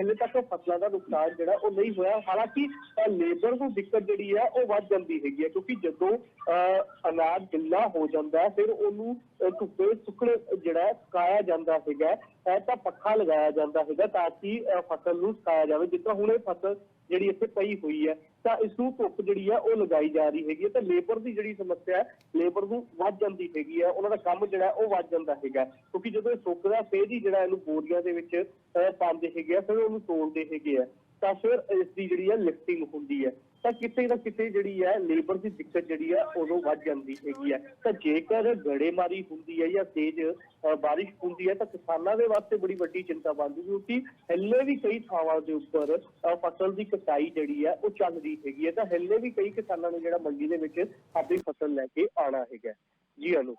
ਹਲੇ ਤੱਕ ਫਸਲਾਂ ਦਾ ਨੁਕਸਾਨ ਜਿਹੜਾ ਉਹ ਨਹੀਂ ਹੋਇਆ। ਹਾਲਾਂਕਿ ਲੇਬਰ ਨੂੰ ਦਿੱਕਤ ਜਿਹੜੀ ਹੈ ਉਹ ਵੱਧ ਜਾਂਦੀ ਹੈਗੀ ਹੈ ਕਿਉਂਕਿ ਜਦੋਂ, ਅਹ, ਅਨਾਜ ਗਿੱਲਾ ਹੋ ਜਾਂਦਾ, ਫਿਰ ਉਹਨੂੰ ਧੁੱਪੇ ਸੁੱਕਣੇ ਜਿਹੜਾ ਸੁਕਾਇਆ ਜਾਂਦਾ ਹੈਗਾ ਤਾਂ ਪੱਖਾ ਲਗਾਇਆ ਜਾਂਦਾ ਹੈਗਾ ਤਾਂ ਕਿ ਫਸਲ ਨੂੰ ਸੁਕਾਇਆ ਜਾਵੇ। ਜਿਸ ਤਰ੍ਹਾਂ ਹੁਣ ਇਹ ਫਸਲ ਜਿਹੜੀ ਇੱਥੇ ਪਈ ਹੋਈ ਹੈ ਤਾਂ ਇਸ ਨੂੰ ਧੁੱਪ ਜਿਹੜੀ ਹੈ ਉਹ ਲਗਾਈ ਜਾ ਰਹੀ ਹੈਗੀ ਹੈ ਤਾਂ ਲੇਬਰ ਦੀ ਜਿਹੜੀ ਸਮੱਸਿਆ ਹੈ ਲੇਬਰ ਨੂੰ ਵੱਧ ਜਾਂਦੀ ਹੈਗੀ ਹੈ ਉਹਨਾਂ ਦਾ ਕੰਮ ਜਿਹੜਾ ਉਹ ਵੱਧ ਜਾਂਦਾ ਹੈਗਾ ਕਿਉਂਕਿ ਜਦੋਂ ਇਹ ਸੁੱਕਦਾ ਫੇਰ ਹੀ ਜਿਹੜਾ ਇਹਨੂੰ ਬੋਰੀਆਂ ਦੇ ਵਿੱਚ ਅਹ, ਪਾਉਂਦੇ ਹੈਗੇ ਆ ਫਿਰ ਉਹਨੂੰ ਤੋੜਦੇ ਹੈਗੇ ਆ। ਤਾਂ ਫਿਰ ਇਸ ਦੀ ਜਿਹੜੀ ਹੈ ਲਿਫਟਿੰਗ ਹੁੰਦੀ ਹੈ। ਤਾਂ ਕਿਤੇ ਨਾ ਕਿਤੇ ਜਿਹੜੀ ਹੈ ਲੇਬਰ ਦੀ ਦਿੱਕਤ ਜਿਹੜੀ ਹੈ, ਉਦੋਂ ਵੱਧ ਜਾਂਦੀ ਹੈਗੀ ਹੈ। ਤਾਂ ਜੇਕਰ ਗੜੇਮਾਰੀ ਹੁੰਦੀ ਹੈ ਜਾਂ ਤੇਜ਼ ਬਾਰਿਸ਼ ਹੁੰਦੀ ਹੈ, ਤਾਂ ਕਿਸਾਨਾਂ ਦੇ ਵਾਸਤੇ ਬੜੀ ਵੱਡੀ ਚਿੰਤਾ ਬਣਦੀ ਕਿਉਂਕਿ ਹੱਲੇ ਵੀ ਕਈ ਥਾਵਾਂ ਦੇ ਉੱਪਰ ਫਸਲ ਦੀ ਕਟਾਈ ਜਿਹੜੀ ਹੈ, ਉਹ ਚੱਲ ਰਹੀ ਹੈਗੀ ਹੈ। ਤਾਂ ਹੱਲੇ ਵੀ ਕਈ ਕਿਸਾਨਾਂ ਨੂੰ ਜਿਹੜਾ ਮੰਡੀ ਦੇ ਵਿੱਚ ਆਪਣੀ ਫਸਲ ਲੈ ਕੇ ਆਉਣਾ ਹੈਗਾ ਜੀ ਅਨੂ।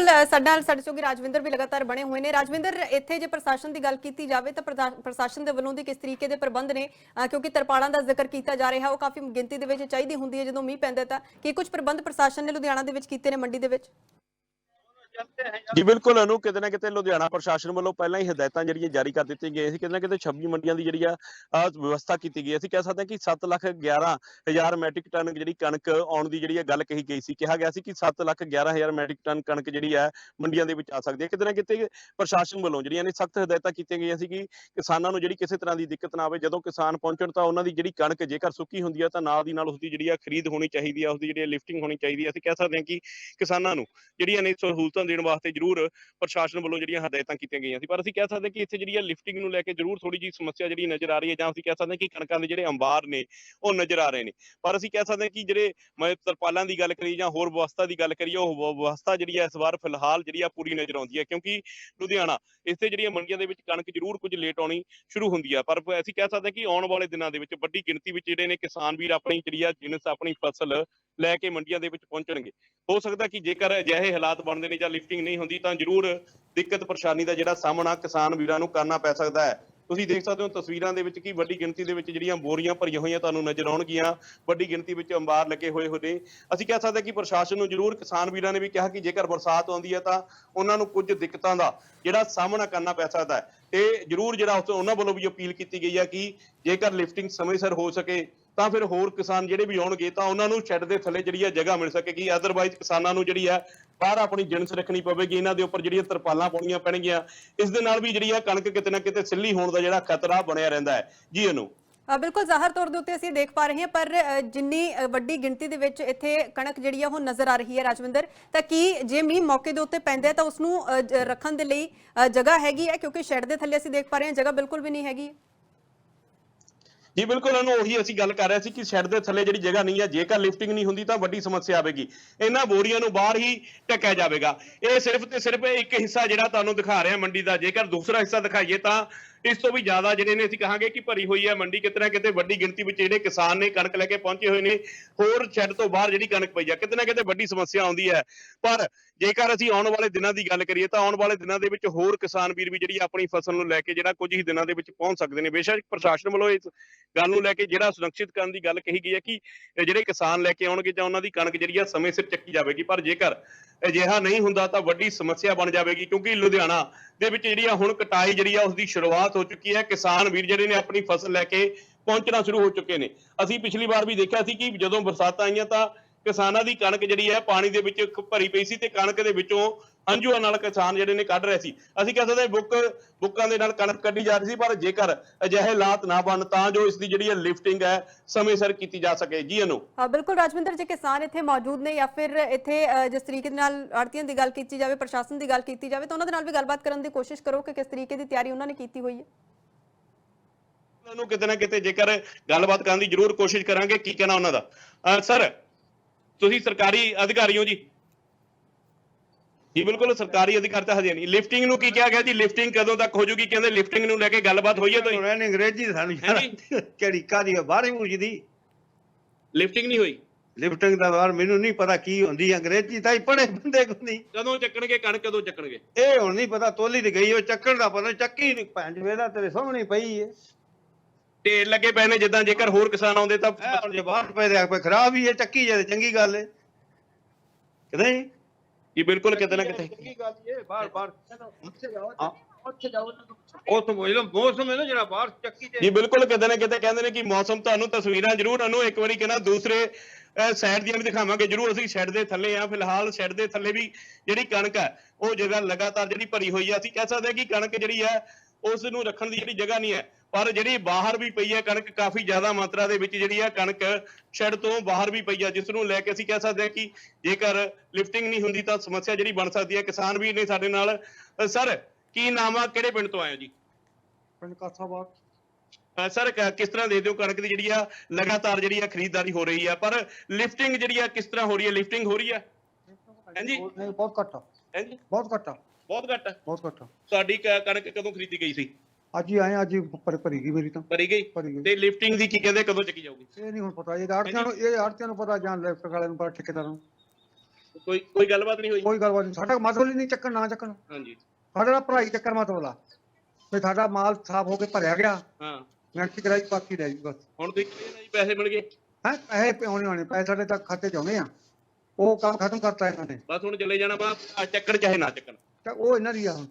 ਸਾਡੇ ਨਾਲ ਸਾਡੇ ਸਹਿਯੋਗੀ ਰਾਜਵਿੰਦਰ ਵੀ ਲਗਾਤਾਰ ਬਣੇ ਹੋਏ ਨੇ। ਰਾਜਵਿੰਦਰ, ਇੱਥੇ ਜੇ ਪ੍ਰਸ਼ਾਸਨ ਦੀ ਗੱਲ ਕੀਤੀ ਜਾਵੇ ਤਾਂ ਪ੍ਰਸ਼ਾਸਨ ਦੇ ਵੱਲੋਂ ਦੀ ਕਿਸ ਤਰੀਕੇ ਦੇ ਪ੍ਰਬੰਧ ਨੇ? ਕਿਉਂਕਿ ਤਰਪਾਲਾਂ ਦਾ ਜ਼ਿਕਰ ਕੀਤਾ ਜਾ ਰਿਹਾ, ਉਹ ਕਾਫੀ ਗਿਣਤੀ ਦੇ ਵਿੱਚ ਚਾਹੀਦੀ ਹੁੰਦੀ ਹੈ ਜਦੋਂ ਮੀਂਹ ਪੈਂਦਾ ਤਾਂ। ਕੀ ਕੁਝ ਪ੍ਰਬੰਧ ਪ੍ਰਸ਼ਾਸਨ ਨੇ ਲੁਧਿਆਣਾ ਦੇ ਵਿੱਚ ਕੀਤੇ ਨੇ ਮੰਡੀ ਦੇ ਵਿੱਚ? ਜੀ ਬਿਲਕੁਲ ਅਨੂ ਕਿਤੇ ਨਾ ਕਿਤੇ ਲੁਧਿਆਣਾ ਪ੍ਰਸ਼ਾਸਨ ਵੱਲੋਂ ਪਹਿਲਾਂ ਹੀ ਹਦਾਇਤਾਂ ਜਿਹੜੀਆਂ ਜਾਰੀ ਕਰ ਦਿੱਤੀਆਂ ਗਈਆਂ ਸੀ ਕਿਤੇ ਨਾ ਕਿਤੇ 26 ਮੰਡੀਆਂ ਦੀ ਜਿਹੜੀ ਆ ਵਿਵਸਥਾ ਕੀਤੀ ਗਈ ਹੈ। ਅਸੀਂ ਕਹਿ ਸਕਦੇ ਹਾਂ ਕਿ 7 ਲੱਖ 11 ਹਜ਼ਾਰ ਮੈਟ੍ਰਿਕ ਟਨ ਜਿਹੜੀ ਕਣਕ ਆਉਣ ਦੀ ਜਿਹੜੀ ਆ ਗੱਲ ਕਹੀ ਗਈ ਸੀ ਕਿਹਾ ਗਿਆ ਸੀ ਕਿ 7 ਲੱਖ 11 ਹਜ਼ਾਰ ਮੈਟ੍ਰਿਕ ਟਨ ਕਣਕ ਜਿਹੜੀ ਹੈ ਮੰਡੀਆਂ ਦੇ ਵਿੱਚ ਆ ਸਕਦੀ ਹੈ। ਕਿਤੇ ਨਾ ਕਿਤੇ ਪ੍ਰਸ਼ਾਸਨ ਵੱਲੋਂ ਜਿਹੜੀਆਂ ਨੇ ਸਖਤ ਹਦਾਇਤਾਂ ਕੀਤੀਆਂ ਗਈਆਂ ਸੀ ਕਿ ਕਿਸਾਨਾਂ ਨੂੰ ਜਿਹੜੀ ਕਿਸੇ ਤਰ੍ਹਾਂ ਦੀ ਦਿੱਕਤ ਨਾ ਆਵੇ ਜਦੋਂ ਕਿਸਾਨ ਪਹੁੰਚਣ ਤਾਂ ਉਹਨਾਂ ਦੀ ਜਿਹੜੀ ਕਣਕ ਜੇਕਰ ਸੁੱਕੀ ਹੁੰਦੀ ਹੈ ਤਾਂ ਨਾਲ ਦੀ ਨਾਲ ਉਸਦੀ ਜਿਹੜੀ ਆ ਖਰੀਦ ਹੋਣੀ ਚਾਹੀਦੀ ਆ ਉਸਦੀ ਜਿਹੜੀ ਲਿਫਟਿੰਗ ਹੋਣੀ ਚਾਹੀਦੀ ਹੈ ਅਸੀਂ ਕਹਿ ਸਕਦੇ ਹਾਂ ਕਿ ਕਿਸਾਨਾਂ ਨੂੰ ਜਿਹੜੀਆਂ ਨੇ ਸਹੂਲਤਾਂ ਦੇਣ ਵਾਸਤੇ ਜ਼ਰੂਰ ਪ੍ਰਸ਼ਾਸਨ ਵੱਲੋਂ ਜਿਹੜੀਆਂ ਹਦਾਇਤਾਂ ਕੀਤੀਆਂ ਗਈਆਂ ਸੀ। ਪਰ ਅਸੀਂ ਕਹਿ ਸਕਦੇ ਕਿ ਇੱਥੇ ਜਿਹੜੀ ਆ ਲਿਫਟਿੰਗ ਨੂੰ ਲੈ ਕੇ ਜ਼ਰੂਰ ਥੋੜੀ ਜਿਹੀ ਸਮੱਸਿਆ ਜਿਹੜੀ ਨਜ਼ਰ ਆ ਰਹੀ ਹੈ ਜਾਂ ਅਸੀਂ ਕਹਿ ਸਕਦੇ ਕਿ ਕਣਕਾਂ ਦੇ ਜਿਹੜੇ ਅੰਬਾਰ ਨੇ, ਉਹ ਨਜ਼ਰ ਆ ਰਹੇ ਨੇ। ਪਰ ਅਸੀਂ ਕਹਿ ਸਕਦੇ ਕਿ ਜਿਹੜੇ ਮੈਂ ਤਰਪਾਲਾਂ ਦੀ ਗੱਲ ਕਰੀ ਜਾਂ ਹੋਰ ਵਿਵਸਥਾ ਦੀ ਗੱਲ ਕਰੀਏ, ਉਹ ਵਿ- ਵਿਵਸਥਾ ਜਿਹੜੀ ਹੈ ਇਸ ਵਾਰ ਫਿਲਹਾਲ ਜਿਹੜੀ ਆ ਪੂਰੀ ਨਜ਼ਰ ਆਉਂਦੀ ਹੈ। ਕਿਉਂਕਿ ਲੁਧਿਆਣਾ, ਇੱਥੇ ਜਿਹੜੀਆਂ ਮੰਡੀਆਂ ਦੇ ਵਿੱਚ ਕਣਕ ਜ਼ਰੂਰ ਕੁਝ ਲੇਟ ਆਉਣੀ ਸ਼ੁਰੂ ਹੁੰਦੀ ਆ। ਪਰ ਅਸੀਂ ਕਹਿ ਸਕਦੇ ਹਾਂ ਕਿ ਆਉਣ ਵਾਲੇ ਦਿਨਾਂ ਦੇ ਵਿੱਚ ਵੱਡੀ ਗਿਣਤੀ ਵਿੱਚ ਜਿਹੜੇ ਨੇ ਕਿਸਾਨ ਵੀਰ ਆਪਣੀ ਜਿਹੜੀ ਆ ਜਿਣਸ ਆਪਣੀ ਫਸਲ ਲੈ ਕੇ ਮੰਡੀਆਂ ਦੇ ਵਿੱਚ ਪਹੁੰਚਣਗੇ। ਹੋ ਸਕਦਾ ਕਿ ਜੇਕਰ ਅਜਿਹੇ ਹਾਲਾਤ ਬਣਦੇ ਨੇ ਜਾਂ ਲਿਫਟਿੰਗ ਨਹੀਂ ਹੁੰਦੀ, ਤਾਂ ਜ਼ਰੂਰ ਦਿੱਕਤ ਪਰੇਸ਼ਾਨੀ ਦਾ ਜਿਹੜਾ ਸਾਹਮਣਾ ਕਿਸਾਨ ਵੀਰਾਂ ਨੂੰ ਕਰਨਾ ਪੈ ਸਕਦਾ ਹੈ। ਤੁਸੀਂ ਦੇਖ ਸਕਦੇ ਹੋ ਤਸਵੀਰਾਂ ਦੇ ਵਿੱਚ ਕਿ ਵੱਡੀ ਗਿਣਤੀ ਦੇ ਵਿੱਚ ਜਿਹੜੀਆਂ ਬੋਰੀਆਂ ਭਰੀਆਂ ਹੋਈਆਂ ਤੁਹਾਨੂੰ ਨਜ਼ਰ ਆਉਣਗੀਆਂ। ਵੱਡੀ ਗਿਣਤੀ ਵਿੱਚ ਅੰਬਾਰ ਲੱਗੇ ਹੋਏ ਹੋਏ ਨੇ ਅਸੀਂ ਕਹਿ ਸਕਦੇ ਹਾਂ ਕਿ ਪ੍ਰਸ਼ਾਸਨ ਨੂੰ ਜ਼ਰੂਰ ਕਿਸਾਨ ਵੀਰਾਂ ਨੇ ਵੀ ਕਿਹਾ ਕਿ ਜੇਕਰ ਬਰਸਾਤ ਆਉਂਦੀ ਹੈ ਤਾਂ ਉਹਨਾਂ ਨੂੰ ਕੁਝ ਦਿੱਕਤਾਂ ਦਾ ਜਿਹੜਾ ਸਾਹਮਣਾ ਕਰਨਾ ਪੈ ਸਕਦਾ ਹੈ। ਤੇ ਜ਼ਰੂਰ ਜਿਹੜਾ ਉਹਨਾਂ ਵੱਲੋਂ ਵੀ ਅਪੀਲ ਕੀਤੀ ਗਈ ਹੈ ਕਿ ਜੇਕਰ ਲਿਫਟਿੰਗ ਸਮੇਂ ਸਿਰ ਹੋ ਸਕੇ ਤਾਂ ਫਿਰ ਹੋਰ ਕਿਸਾਨ ਜਿਹੜੇ ਵੀ ਆਉਣਗੇ ਤਾਂ ਉਹਨਾਂ ਨੂੰ ਸ਼ੈੱਡ ਦੇ ਥੱਲੇ ਜਿਹੜੀ ਹੈ ਜਗ੍ਹਾ ਮਿਲ ਸਕੇਗੀ ਅਦਰਵਾਈਜ਼ ਕਿਸਾਨਾਂ ਨੂੰ ਜਿਹੜੀ ਹੈ ਬਾਹਰ ਆਪਣੀ ਜਿਣਸ ਰੱਖਣੀ ਪਵੇਗੀ, ਇਹਨਾਂ ਦੇ ਉੱਪਰ ਜਿਹੜੀਆਂ ਤਰਪਾਲਾਂ ਪਾਉਣੀਆਂ ਪੈਣਗੀਆਂ। ਇਸ ਦੇ ਨਾਲ ਵੀ ਜਿਹੜੀ ਹੈ ਕਣਕ ਕਿਤੇ ਨਾ ਕਿਤੇ ਸਿੱਲੀ ਹੋਣ ਦਾ ਜਿਹੜਾ ਖਤਰਾ ਬਣਿਆ ਰਹਿੰਦਾ ਹੈ। ਜੀ ਅਨੂ। ਬਿਲਕੁਲ ਜ਼ਾਹਰ ਤੌਰ ਦੇ ਉੱਤੇ ਅਸੀਂ ਦੇਖ ਪਾ ਰਹੇ ਹਾਂ, ਪਰ ਜਿੰਨੀ ਵੱਡੀ ਗਿਣਤੀ ਦੇ ਵਿੱਚ ਇੱਥੇ ਕਣਕ ਜਿਹੜੀ ਆ ਉਹ ਨਜ਼ਰ ਆ ਰਹੀ ਹੈ ਰਾਜਵਿੰਦਰ, ਤਾਂ ਕੀ ਜੇ ਮੀਂਹ ਮੌਕੇ ਦੇ ਉੱਤੇ ਪੈਂਦਾ ਤਾਂ ਉਸ ਨੂੰ ਰੱਖਣ ਦੇ ਲਈ ਜਗ੍ਹਾ ਹੈਗੀ ਹੈ? ਕਿਉਂਕਿ ਸ਼ੈੱਡ ਦੇ ਥੱਲੇ ਅਸੀਂ ਦੇਖ ਪਾ ਰਹੇ ਹਾਂ, ਜਗ੍ਹਾ ਬਿਲਕੁਲ ਵੀ ਨਹੀਂ ਹੈਗੀ। ਜੀ ਬਿਲਕੁਲ, ਉਹਨੂੰ ਉਹੀ ਅਸੀਂ ਗੱਲ ਕਰ ਰਹੇ ਸੀ ਕਿ ਸ਼ੈੱਡ ਦੇ ਥੱਲੇ ਜਿਹੜੀ ਜਗ੍ਹਾ ਨਹੀਂ ਹੈ, ਜੇਕਰ ਲਿਫਟਿੰਗ ਨਹੀਂ ਹੁੰਦੀ ਤਾਂ ਵੱਡੀ ਸਮੱਸਿਆ ਆਵੇਗੀ। ਇਹਨਾਂ ਬੋਰੀਆਂ ਨੂੰ ਬਾਹਰ ਹੀ ਟੱਕਿਆ ਜਾਵੇਗਾ। ਇਹ ਸਿਰਫ ਤੇ ਸਿਰਫ ਇੱਕ ਹਿੱਸਾ ਜਿਹੜਾ ਤੁਹਾਨੂੰ ਦਿਖਾ ਰਿਹਾ ਮੰਡੀ ਦਾ, ਜੇਕਰ ਦੂਸਰਾ ਹਿੱਸਾ ਦਿਖਾਈਏ ਤਾਂ ਇਸ ਤੋਂ ਵੀ ਜ਼ਿਆਦਾ ਜਿਹੜੇ ਨੇ ਅਸੀਂ ਕਹਾਂਗੇ ਕਿ ਭਰੀ ਹੋਈ ਹੈ ਮੰਡੀ, ਕਿਤੇ ਨਾ ਕਿਤੇ ਵੱਡੀ ਗਿਣਤੀ ਵਿੱਚ ਜਿਹੜੇ ਕਿਸਾਨ ਨੇ ਕਣਕ ਲੈ ਕੇ ਪਹੁੰਚੇ ਹੋਏ ਨੇ, ਹੋਰ ਸ਼ੈੱਡ ਤੋਂ ਬਾਹਰ ਜਿਹੜੀ ਕਣਕ ਪਈ ਆ, ਕਿਤੇ ਨਾ ਕਿਤੇ ਵੱਡੀ ਸਮੱਸਿਆ ਆਉਂਦੀ ਹੈ। ਪਰ ਜੇਕਰ ਅਸੀਂ ਆਉਣ ਵਾਲੇ ਦਿਨਾਂ ਦੀ ਗੱਲ ਕਰੀਏ ਤਾਂ ਆਉਣ ਵਾਲੇ ਦਿਨਾਂ ਦੇ ਵਿੱਚ ਹੋਰ ਕਿਸਾਨ ਵੀਰ ਵੀ ਜਿਹੜੀ ਆਪਣੀ ਫਸਲ ਨੂੰ ਲੈ ਕੇ ਜਿਹੜਾ ਕੁਝ ਹੀ ਦਿਨਾਂ ਦੇ ਵਿੱਚ ਪਹੁੰਚ ਸਕਦੇ ਨੇ। ਬੇਸ਼ੱਕ ਪ੍ਰਸ਼ਾਸਨ ਵੱਲੋਂ ਇਸ ਗੱਲ ਨੂੰ ਲੈ ਕੇ ਜਿਹੜਾ ਸੁਰੱਖਿਅਤ ਕਰਨ ਦੀ ਗੱਲ ਕਹੀ ਗਈ ਹੈ ਕਿ ਜਿਹੜੇ ਕਿਸਾਨ ਲੈ ਕੇ ਆਉਣਗੇ ਜਾਂ ਉਹਨਾਂ ਦੀ ਕਣਕ ਜਿਹੜੀ ਆ ਸਮੇਂ ਸਿਰ ਚੱਕੀ ਜਾਵੇਗੀ। ਪਰ ਜੇਕਰ ਅਜਿਹਾ ਨਹੀਂ ਹੁੰਦਾ ਤਾਂ ਵੱਡੀ ਸਮੱਸਿਆ ਬਣ ਜਾਵੇਗੀ ਕਿਉਂਕਿ ਲੁਧਿਆਣਾ ਦੇ ਵਿੱਚ ਜਿਹੜੀ ਆ ਹੁਣ ਕਟਾਈ ਜਿਹੜੀ ਆ ਉਸ ਦੀ ਸ਼ੁਰੂਆਤ ਹੋ ਚੁੱਕੀ ਹੈ, ਕਿਸਾਨ ਵੀਰ ਜਿਹੜੇ ਨੇ ਆਪਣੀ ਫਸਲ ਲੈ ਕੇ ਪਹੁੰਚਣਾ ਸ਼ੁਰੂ ਹੋ ਚੁੱਕੇ ਨੇ। ਅਸੀਂ ਪਿਛਲੀ ਵਾਰ ਵੀ ਦੇਖਿਆ ਸੀ ਕਿ ਜਦੋਂ ਬਰਸਾਤਾਂ ਆਈਆਂ ਤਾਂ ਕਿਸਾਨਾਂ ਦੀ ਕਣਕ ਜਿਹੜੀ ਹੈ ਪਾਣੀ ਦੇ ਵਿੱਚ ਭਰੀ ਪਈ ਸੀ ਤੇ ਕਣਕ ਦੇ ਵਿੱਚੋਂ ਹੰਝੂਆਂ ਨਾਲ ਕਿਸਾਨ ਜਿਹੜੇ ਨੇ ਕੱਢ ਰਹੇ ਸੀ। ਅਸੀਂ ਕਹਿ ਸਕਦੇ ਹਾਂ ਬੁੱਕ ਬੁੱਕਾਂ ਦੇ ਨਾਲ ਕਣਕ ਕੱਢੀ ਜਾ ਰਹੀ ਸੀ ਪਰ ਜੇਕਰ ਅਜਿਹੇ ਹਾਲਾਤ ਨਾ ਬਣ ਤਾਂ ਜੋ ਇਸ ਦੀ ਜਿਹੜੀ ਲਿਫਟਿੰਗ ਹੈ ਸਮੇਂ ਸਿਰ ਕੀਤੀ ਜਾ ਸਕੇ। ਜੀ ਅਨੂ। ਬਿਲਕੁਲ ਰਾਜਵਿੰਦਰ ਜੇ ਕਿਸਾਨ ਇੱਥੇ ਮੌਜੂਦ ਨੇ ਜਾਂ ਫਿਰ ਇੱਥੇ ਜਿਸ ਤਰੀਕੇ ਦੇ ਨਾਲ ਆੜਤੀਆਂ ਦੀ ਗੱਲ ਕੀਤੀ ਜਾਵੇ ਪ੍ਰਸ਼ਾਸਨ ਦੀ ਗੱਲ ਕੀਤੀ ਜਾਵੇ ਤਾਂ ਉਹਨਾਂ ਦੇ ਨਾਲ ਵੀ ਗੱਲਬਾਤ ਕਰਨ ਦੀ ਕੋਸ਼ਿਸ਼ ਕਰੋ ਕਿ ਕਿਸ ਤਰੀਕੇ ਦੀ ਤਿਆਰੀ ਉਹਨਾਂ ਨੇ ਕੀਤੀ ਹੋਈ ਹੈ। ਉਹਨਾਂ ਨੂੰ ਕਿਤੇ ਨਾ ਕਿਤੇ ਜੇਕਰ ਗੱਲਬਾਤ ਕਰਨ ਦੀ ਜ਼ਰੂਰ ਕੋਸ਼ਿਸ਼ ਕਰਾਂਗੇ। ਕੀ ਕਹਿਣਾ ਉਹਨਾਂ ਦਾ? ਸਰ ਤੁਸੀਂ ਸਰਕਾਰੀ ਅਧਿਕਾਰੀ ਹੋ ਜੀ। ਜੀ ਬਿਲਕੁਲ ਸਰਕਾਰੀ ਅਧਿਕਾਰੀ ਤਾਂ ਹਜੇ ਨਹੀਂ। ਲਿਫਟਿੰਗ ਨੂੰ ਕੀ ਕਿਹਾ ਗਿਆ ਜੀ? ਲਿਫਟਿੰਗ ਕਦੋਂ ਤੱਕ ਹੋ ਜੂਗੀ? ਕਹਿੰਦੇ ਲਿਫਟਿੰਗ ਨੂੰ ਲੈ ਕੇ ਗੱਲਬਾਤ ਹੋਈ ਹੈ ਤੁਸੀਂ ਉਹਨਾਂ ਨੇ ਅੰਗਰੇਜ਼ੀ ਸਾਨੂੰ। ਕਿਹੜੀ ਕਾਦੀ ਬਾਹਰ ਪੁੱਛਦੀ ਲਿਫਟਿੰਗ ਨਹੀਂ ਹੋਈ। ਲਿਫਟਿੰਗ ਦਾ ਬਾਹਰ ਮੈਨੂੰ ਨਹੀਂ ਪਤਾ ਕੀ ਹੁੰਦੀ ਅੰਗਰੇਜ਼ੀ ਤਾਂ ਹੀ ਪੜੇ ਬੰਦੇ ਕੋ ਨਹੀਂ। ਕਦੋਂ ਚੱਕਣਗੇ? ਕਣਕ ਕਦੋਂ ਚੱਕਣਗੇ? ਇਹ ਹੁਣ ਨਹੀਂ ਪਤਾ। ਤੋਲੀ ਤੇ ਗਈ ਉਹ ਚੱਕਣ ਦਾ ਪਤਾ। ਚੱਕੀ ਨਹੀਂ। ਭੈਣ ਵੇਦਾ ਤੇਰੇ ਸਾਹਮਣੇ ਪਈ ਏ। ਢੇਰ ਲੱਗੇ ਪਏ ਨੇ। ਜਿੱਦਾਂ ਜੇਕਰ ਹੋਰ ਕਿਸਾਨ ਆਉਂਦੇ ਤਾਂ ਜੇ ਬਾਹਰ ਪਏ ਦੇ ਆਪੇ ਖਰਾਬ ਹੀ ਹੈ ਚੱਕੀ ਜੇ ਤੇ ਚੰਗੀ ਗੱਲ ਏ। ਕਿ ਜੀ ਬਿਲਕੁਲ ਕਿਤੇ ਨਾ ਕਿਤੇ। ਚੰਗੀ ਗੱਲ ਏ ਬਾਹਰ ਬਾਹਰ। ਹਾਂ। ਉਹ ਤੋਂ ਬੋਲੋ ਮੌਸਮ ਹੈ ਨਾ ਜਿਹੜਾ ਬਾਹਰ ਚੱਕੀ ਜੀ ਬਿਲਕੁਲ ਕਿਤੇ ਨਾ ਕਿਤੇ ਕਹਿੰਦੇ ਨੇ ਕਿ ਮੌਸਮ ਤੁਹਾਨੂੰ ਤਸਵੀਰਾਂ ਜ਼ਰੂਰ ਅਨੂ ਇੱਕ ਵਾਰੀ ਕਹਿੰਦਾ ਦੂਸਰੇ ਸਾਈਡ ਦੀਆਂ ਵੀ ਦਿਖਾਵਾਂਗੇ। ਜ਼ਰੂਰ ਅਸੀਂ ਸ਼ੈੱਡ ਦੇ ਥੱਲੇ ਆ ਫਿਲਹਾਲ ਸ਼ੈੱਡ ਦੇ ਥੱਲੇ ਵੀ ਜਿਹੜੀ ਕਣਕ ਹੈ ਉਹ ਜਗ੍ਹਾ ਲਗਾਤਾਰ ਜਿਹੜੀ ਭਰੀ ਹੋਈ ਹੈ ਅਸੀਂ ਕਹਿ ਸਕਦੇ ਹਾਂ ਕਿ ਕਣਕ ਜਿਹੜੀ ਹੈ ਉਸ ਨੂੰ ਰੱਖਣ ਦੀ ਜਿਹੜੀ ਜਗ੍ਹਾ ਨਹੀਂ ਹੈ। ਪਰ ਜਿਹੜੀ ਬਾਹਰ ਵੀ ਪਈ ਹੈ ਕਣਕ ਕਾਫੀ ਜ਼ਿਆਦਾ ਮਾਤਰਾ ਦੇ ਵਿੱਚ ਜਿਹੜੀ ਹੈ ਕਣਕ ਸ਼ੈੱਡ ਤੋਂ ਬਾਹਰ ਵੀ ਪਈ ਹੈ ਜਿਸ ਨੂੰ ਲੈ ਕੇ ਅਸੀਂ ਕਹਿ ਸਕਦੇ ਹਾਂ ਕਿ ਜੇਕਰ ਲਿਫਟਿੰਗ ਨਹੀਂ ਹੁੰਦੀ ਤਾਂ ਸਮੱਸਿਆ ਜਿਹੜੀ ਬਣ ਸਕਦੀ ਹੈ। ਕਿਸਾਨ ਵੀ ਨੇ ਸਾਡੇ ਨਾਲ ਸਰ ਕੀ ਨਾਮ ਆ? ਕਿਹੜੇ ਪਿੰਡ ਤੋਂ ਆਏ ਹੋ ਜੀ? ਪਿੰਡ ਕਾਸਾਬਾਦ ਸਰ ਕਿਸ ਤਰ੍ਹਾਂ ਦੇ ਦਿਓ ਕਣਕ ਦੀ ਜਿਹੜੀ ਆ ਲਗਾਤਾਰ ਜਿਹੜੀ ਆ ਖਰੀਦਦਾਰੀ ਹੋ ਰਹੀ ਆ? ਪਰ ਲਿਫਟਿੰਗ ਜਿਹੜੀ ਆ ਕਿਸ ਤਰ੍ਹਾਂ ਹੋ ਰਹੀ ਹੈ ਲਿਫਟਿੰਗ ਹੋ ਰਹੀ ਹੈ ਹਾਂਜੀ? ਬਹੁਤ ਘੱਟ ਆ, ਹਾਂਜੀ? ਬਹੁਤ ਘੱਟ ਆ, ਬਹੁਤ ਘੱਟ ਆ। ਬਹੁਤ ਘੱਟ ਆ। ਤੁਹਾਡੀ ਕਣਕ ਕਦੋਂ ਖਰੀਦੀ ਗਈ ਸੀ? ਅੱਜ ਹੀ ਆਏ ਅੱਜ ਹੀ ਭਰੀ ਭਰੀ ਗਈ ਮੇਰੀ ਤਾਂ। ਭਰੀ ਗਈ? ਭਰੀ ਗਈ। ਤੇ ਲਿਫਟਿੰਗ ਦੀ ਕੀ ਕਹਿੰਦੇ ਕਦੋਂ ਚੱਕੀ ਜਾਊਗੀ? ਇਹ ਨਹੀਂ ਹੁਣ ਪਤਾ ਇਹ ਆੜਤੀਆਂ ਨੂੰ ਇਹ ਆੜਤੀਆਂ ਨੂੰ ਪਤਾ ਜਾਂ ਲੈਫਟ ਵਾਲਿਆਂ ਨੂੰ ਪਤਾ ਠੇਕੇਦਾਰਾਂ ਨੂੰ। ਕੋਈ ਕੋਈ ਗੱਲਬਾਤ ਨਹੀਂ ਹੋਈ? ਕੋਈ ਗੱਲਬਾਤ ਨਹੀਂ। ਸਾਡਾ ਮਤਲਬ ਹੀ ਨਹੀਂ ਚੱਕਣ ਨਾ ਚੱਕਣ। ਹਾਂਜੀ। ਸਾਡਾ ਤਾਂ ਭਰਾਈ ਚੱਕਰ ਮਤਲਬ ਆ ਵੀ ਸਾਡਾ ਮਾਲ ਸਾਫ਼ ਹੋ ਕੇ ਭਰਿਆ ਗਿਆ। ਹਾਂ। ਮਿਹਨਤ ਕਰਾਈ ਬਾਕੀ ਰਹਿ ਗਈ ਬਸ। ਹੁਣ ਤੁਸੀਂ ਕਹਿੰਦੇ ਜੀ ਪੈਸੇ ਮਿਲ ਗਏ? ਹੈ? ਪੈਸੇ ਪਿਉਣੇ ਹੋਣੇ ਪੈਸੇ ਸਾਡੇ ਤਾਂ ਖਾਤੇ ਚ ਆਉਣੇ ਆ। ਉਹ ਕੰਮ ਖਤਮ ਕਰਤਾ ਇਹਨਾਂ ਨੇ। ਬਸ ਹੁਣ ਚਲੇ ਜਾਣਾ ਬਾ ਚੱਕਣ ਚਾਹੇ ਨਾ ਚੱਕਣ। ਤਾਂ ਉਹ ਇਹਨਾਂ ਦੀ ਆ ਹੁਣ।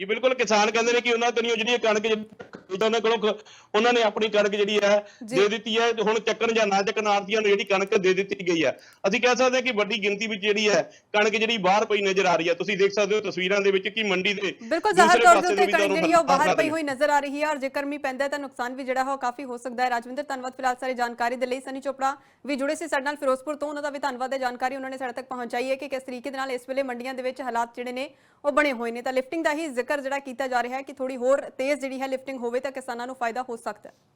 ਜੀ ਬਿਲਕੁਲ ਕਿਸਾਨ ਕਹਿੰਦੇ ਨੇ ਕਿ ਉਹਨਾਂ ਤੋਂ ਨਹੀਂ ਉਹ ਜਿਹੜੀ ਕਣਕ ਜਿਹੜੀ ਉਹਨਾਂ ਕੋਲੋਂ ਉਹਨਾਂ ਨੇ ਆਪਣੀ ਕਣਕ ਜਿਹੜੀ ਹੈ। ਦੇ ਦਿੱਤੀ ਹੈ ਤੇ ਹੁਣ ਚੱਕਣ ਜਾਂ ਨਾ ਚੱਕਣ ਆੜਤੀਆਂ ਨੂੰ ਜਿਹੜੀ ਕਣਕ ਦੇ ਦਿੱਤੀ ਗਈ ਹੈ। ਅਸੀਂ ਕਹਿ ਸਕਦੇ ਹਾਂ ਕਿ ਵੱਡੀ ਗਿਣਤੀ ਵਿੱਚ ਜਿਹੜੀ ਹੈ ਕਣਕ ਜਿਹੜੀ ਬਾਹਰ ਪਈ ਨਜ਼ਰ ਆ ਰਹੀ ਹੈ। ਤੁਸੀਂ ਦੇਖ ਸਕਦੇ ਹੋ ਤਸਵੀਰਾਂ ਦੇ ਵਿੱਚ ਕਿ ਮੰਡੀ ਦੇ ਬਿਲਕੁਲ ਜ਼ਾਹਰ ਤੌਰ ਤੇ ਕਣਕ ਜਿਹੜੀ ਉਹ ਬਾਹਰ ਪਈ ਹੋਈ ਨਜ਼ਰ ਆ ਰਹੀ ਹੈ ਔਰ ਜੇਕਰ ਮੀਂਹ ਪੈਂਦਾ ਤਾਂ ਨੁਕਸਾਨ ਵੀ ਜਿਹੜਾ ਹੈ ਕਾਫੀ ਹੋ ਸਕਦਾ ਹੈ। ਰਾਜਵਿੰਦਰ ਧੰਨਵਾਦ ਫਿਲਹਾਲ ਸਾਰੀ ਜਾਣਕਾਰੀ ਦੇ ਲਈ। ਸਨੀ ਚੋਪੜਾ ਵੀ ਜੁੜੇ ਸੀ ਸਾਡੇ ਨਾਲ ਫਿਰੋਜ਼ਪੁਰ ਤੋਂ। ਉਹਨਾਂ ਦਾ ਵੀ ਧੰਨਵਾਦ ਹੈ ਜਾਣਕਾਰੀ ਉਹਨਾਂ ਨੇ ਸਾਡੇ ਤੱਕ ਪਹੁੰਚਾਈ ਹੈ ਕਿ ਕਿਸ ਤਰੀਕੇ ਦੇ ਨਾਲ ਇਸ ਵੇਲੇ ਮੰਡੀਆਂ ਦੇ ਵਿੱਚ ਹਾਲਾਤ ਜਿਹੜੇ ਨੇ ਉਹ ਬਣੇ ਹੋਏ ਨੇ। ਤਾਂ ਲਿਫਟਿੰਗ ਦਾ ਹੀ ਜ਼ਿਕਰ ਜਿਹੜਾ ਕੀਤਾ ਜਾ ਰਿਹਾ ਹੈ ਕਿ ਥੋੜੀ ਹੋਰ ਤੇਜ਼ ਜਿਹੜੀ ਹੈ ਲਿਫਟਿੰਗ ਹੋਵੇ ਤਾਂ ਕਿਸਾਨਾਂ ਨੂੰ ਫਾਇਦਾ ਹੋ ਸਕਦਾ ਹੈ।